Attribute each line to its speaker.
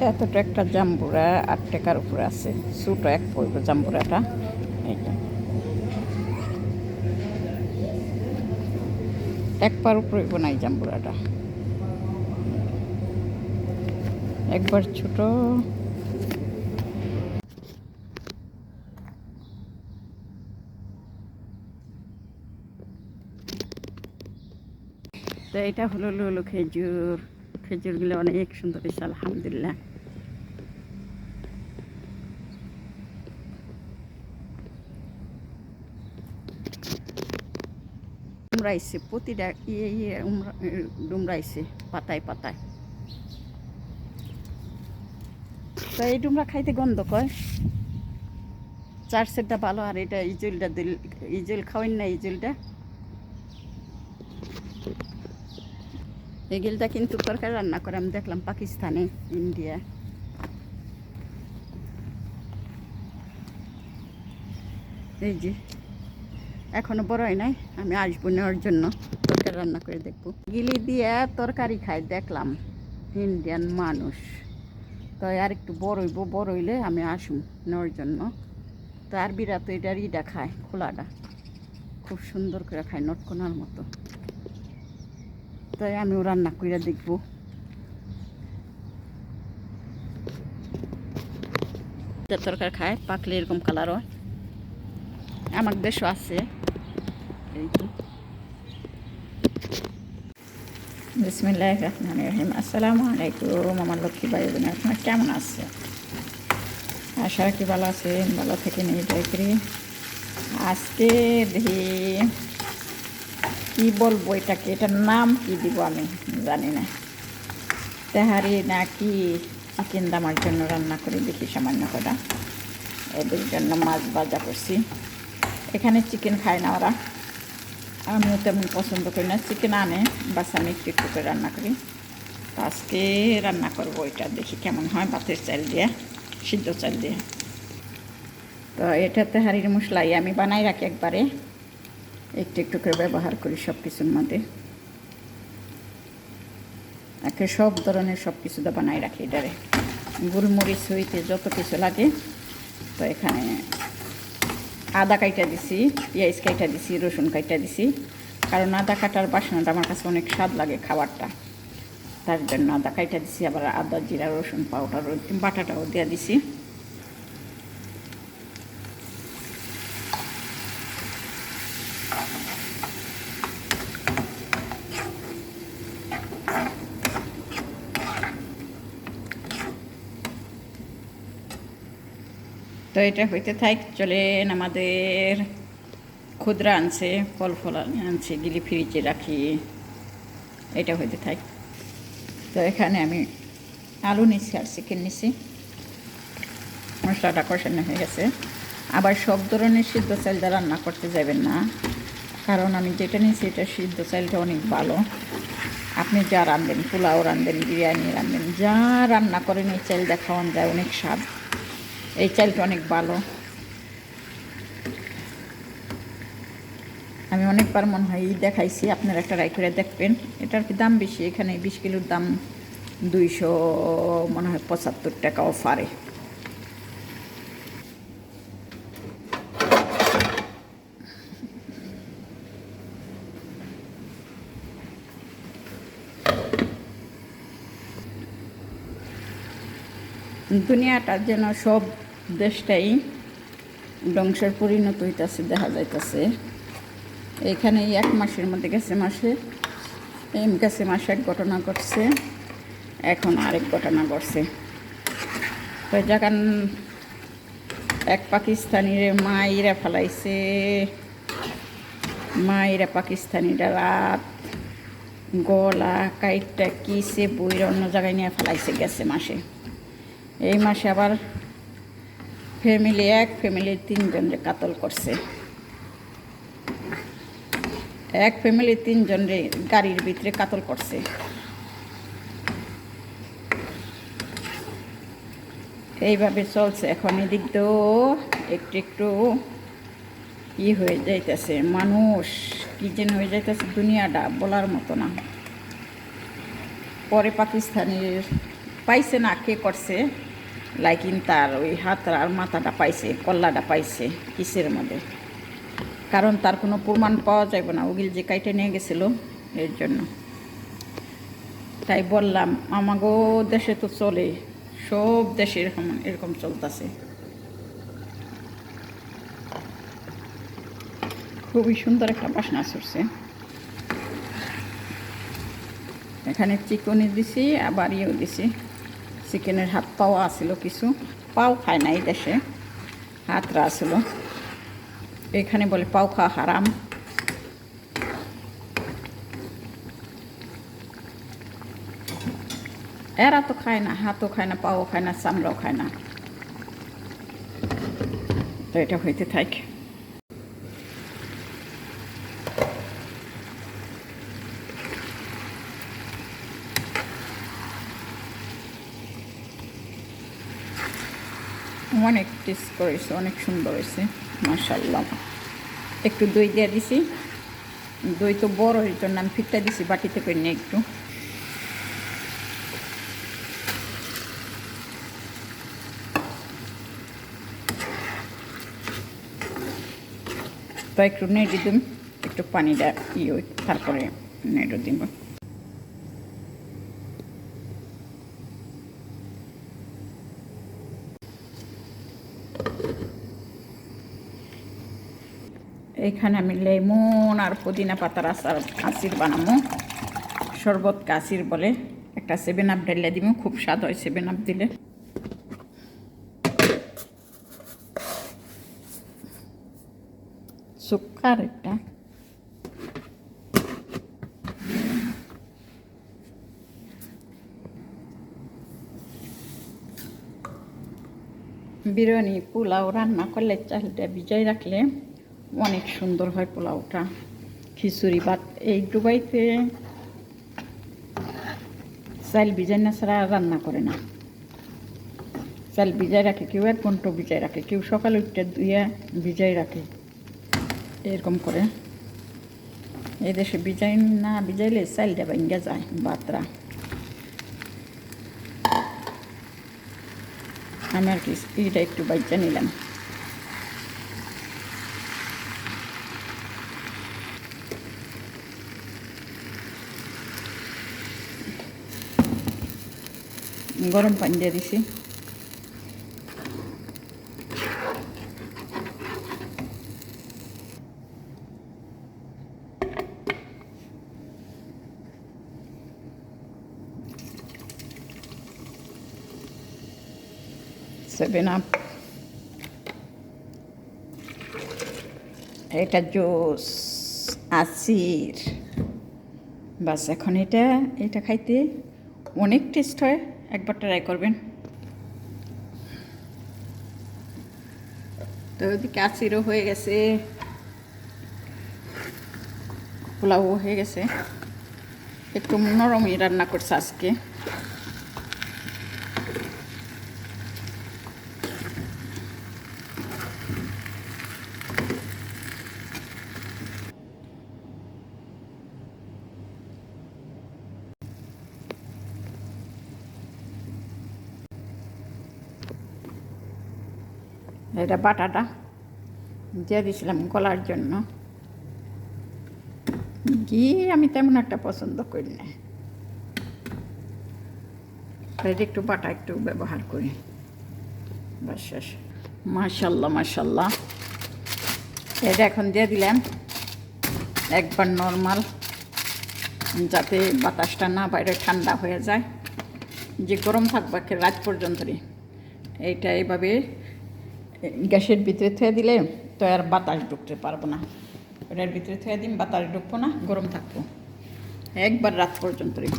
Speaker 1: এতটা একটা জাম্বুরা আট টাকার উপরে আছে। ছোটো এক পড়ব জাম্বুরাটা। এই যে। এক পার উপরে নাই জাম্বুরাটা। একবার ছোট। তো এটা হলো হলো খেজুর খেজুরগুলো অনেক সুন্দর হয়েছে, আলহামদুলিল্লাহ। ডুমরাইছে, প্রতিটা ইয়ে ইয়ে ডুমরাইছে, পাতায় পাতায়। তো এই ডুমরা খাইতে গন্ধ কয়? চার সেটটা ভালো, আর এটা ইজলটা দিল, ইজল খাওয়াই না ইজলটা? এগুলটা কিন্তু তরকারি রান্না করে, আমি দেখলাম পাকিস্তানে, ইন্ডিয়া। এই যে, এখনও বড় হয় নাই, আমি আসব নেওয়ার জন্য, তরকারি রান্না করে দেখব। গিলি দিয়ে তরকারি খাই দেখলাম, ইন্ডিয়ান মানুষ। তো আর একটু বড় হইব, বড় হইলে আমি আসুম নেওয়ার জন্য। তো আর বিরা তো এটার ইটা খায়, খোলাটা। খুব সুন্দর করে খায়, নটকোনার মতো। তাই আমিও রান্না করে দেখব। তরকারি খায় পাকলে এরকম কালার হয়। আমার দেশও আছে। এই যে বিসমিল্লাহ রহমান রহিম। আসসালামু আলাইকুম আমার লক্ষ্মী বাড়ি বোন আপনার কেমন আছে আশা রাখি ভালো আছে ভালো থেকে নিয়ে করি। আজকে দেখি কি বলব এটাকে? এটার নাম কি দিব আমি জানি না। তেহারি না কি দামার জন্য রান্না করে দেখি সামান্য কটা এদের জন্য মাছ ভাজা করছি। এখানে চিকেন খায় না ওরা। আমিও তেমন পছন্দ করি না। চিকেন আনে, বাস আমি একটু একটু করে রান্না করি। আজকে রান্না করব এটা, দেখি কেমন হয় ভাতের চাল দিয়ে, সিদ্ধ চাল দিয়ে। তো এটা তেহারির মশলাই আমি বানাই রাখি একবারে। একটু একটু করে ব্যবহার করি সব কিছুর মধ্যে। একে সব ধরনের সব কিছু তো বানাই রাখি এটারে। গোলমরিচ হইতে যত কিছু লাগে, তো এখানে আদা কাইটা দিছি, পেঁয়াজ কাইটা দিছি, রসুন কাইটা দিছি। কারণ আদা কাটার বাসনাটা আমার কাছে অনেক স্বাদ লাগে খাবারটা তার জন্য আদা কাইটা দিছি, আবার আদা, জিরা, রসুন, পাউডার, বাটাটাও দিয়ে দিছি। তো এটা হইতে থাক, চলেন আমাদের ক্ষুদ্রা আনছে, ফল ফল আনছে, গিলি ফ্রিজে রাখি। এটা হইতে থাক। তো এখানে আমি আলু নিচ্ছি আর চিকেন নিচ্ছি মশলাটা কষানো হয়ে গেছে। আবার সব ধরনের সিদ্ধ চাইল চালটা রান্না করতে যাবেন না। কারণ আমি যেটা নিয়েছি এটা সিদ্ধ চালটা অনেক ভালো। আপনি যা রান্ধেন পোলাও রান্ধেন বিরিয়ানি রান্ধেন যা রান্না করেন, এই চাল দেখাওয়ান যায়, অনেক স্বাদ। এই চালটা অনেক ভালো। আমি অনেকবার মনে হয় দেখাইছি, আপনারা একটা রাই করে দেখবেন। এটার কি দাম বেশি? এখানে বিশ কিলোর দাম দুইশো, মনে হয় পঁচাত্তর টাকা অফারে। দুনিয়াটার যেন সব দেশটাই ধ্বংসের পরিণত হইতেছে, দেখা যাইতেছে। এখানে এক মাসের মধ্যে গেছে মাসে। এই গেছে মাসে এক ঘটনা ঘটছে, এখন আরেক ঘটনা ঘটছে। তো যখন এক পাকিস্তানির মাইরা ফেলাইছে। মাইরা পাকিস্তানিরা রাত গলা কাইটটা কিসে বইয়ের অন্য জায়গায় নিয়ে ফেলাইছে গেছে মাসে। এই মাসে আবার ফ্যামিলি এক ফ্যামিলির তিনজনরে কাতল করছে। এক ফ্যামিলির তিনজনরে গাড়ির ভিতরে কাতল করছে। এইভাবে চলছে এখন এদিক দিয়েও একটু একটু ই হয়ে যাইতেছে। মানুষ কি যেন হয়ে যাইতেছে দুনিয়াটা বলার মতো না। পরে পাকিস্তানের পাইছে না কে করছে। লাইকিন তার ওই হাত আর মাথাটা পাইছে, কল্লাটা পাইছে কিসের মধ্যে? কারণ তার কোনো প্রমাণ পাওয়া যাবে না। ওগিল যে কাইটে নিয়ে গেছিল, এর জন্য। তাই বললাম, আমাগো দেশে তো চলে, সব দেশে এরকম এরকম চলতেছে। খুবই সুন্দর একটা বাসনা ছুটছে এখানে চিকনি দিছি, আবার ইয়েও দিছি। চিকেনের হাত পাওয়া আছিল কিছু। পাও খায় না এই দেশে হাতরা আছিল। এখানে বলে পাও খাওয়া হারাম এরা তো খায় না হাতও খায় না, পাও খায় না চামড়াও খায় না। তো এটা হইতে থাকে। অনেক টেস্ট করেছে, অনেক সুন্দর হয়েছে মার্শাল্লাহ একটু দই দিয়ে দিছি। দই তো বড় এর জন্য আমি ফিটটা দিছি বাটিতে করে নিয়ে একটু। তো একটু নেড়ে দিন, একটু পানিটা ইয়ে তারপরে নেড়ে দিব। এখানে আমি লেমন আর পুদিনা পাতার আচার, আচির বানাবো। শরবত কাসির বলে একটা সেভেন আপ ঢেলে দিব, খুব স্বাদ হয় সেভেন আপ দিলে। সুকার একটা। বিরিয়ানি, পোলাও রান্না করলে চালটা ভিজাই রাখলে অনেক সুন্দর হয় পোলাওটা, খিচুড়ি ভাত এই ডুবাইতে চাল ভিজাই না ছাড়া রান্না করে না। চাল ভিজাই রাখে কেউ, এক ঘণ্টা ভিজাই রাখে, কেউ সকালে উঠতে ধুয়ে ভিজাই রাখে, এরকম করে। এই দেশে ভিজাই না ভিজাইলে চালটা ভেঙে যায় ভাতরা আমি আর কি এটা একটু বাচ্চা নিলাম। গরম পানি দিয়ে দিছি। সেভেন আপ এটা জুস আসির বাস এখন এটা এটা খাইতে অনেক টেস্ট হয়। একবার ট্রাই করবেন। তো ওদিকে আসিরও হয়ে গেছে। পোলাও হয়ে গেছে। একটু নরমই রান্না করছে আজকে। এটা বাটাটা। দিয়ে দিয়েছিলাম গলার জন্য। ঘি আমি তেমন একটা পছন্দ করি না। তাই একটু বাটা একটু ব্যবহার করি। বাস শেষ। মাশাল্লাহ মাশাল্লাহ। এটা এখন দিয়ে দিলাম। একবার নর্মাল, যাতে বাতাসটা না বাইরে ঠান্ডা হয়ে যায়। যে গরম থাকবে রাত পর্যন্তই এইটা এইভাবে গ্যাসের ভিতরে থুয়ে দিলে তো আর বাতাস ঢুকতে পারব না। ওটার ভিতরে থুয়ে দিন বাতাস ঢুকবো না, গরম থাকব। একবার রাত পর্যন্তই।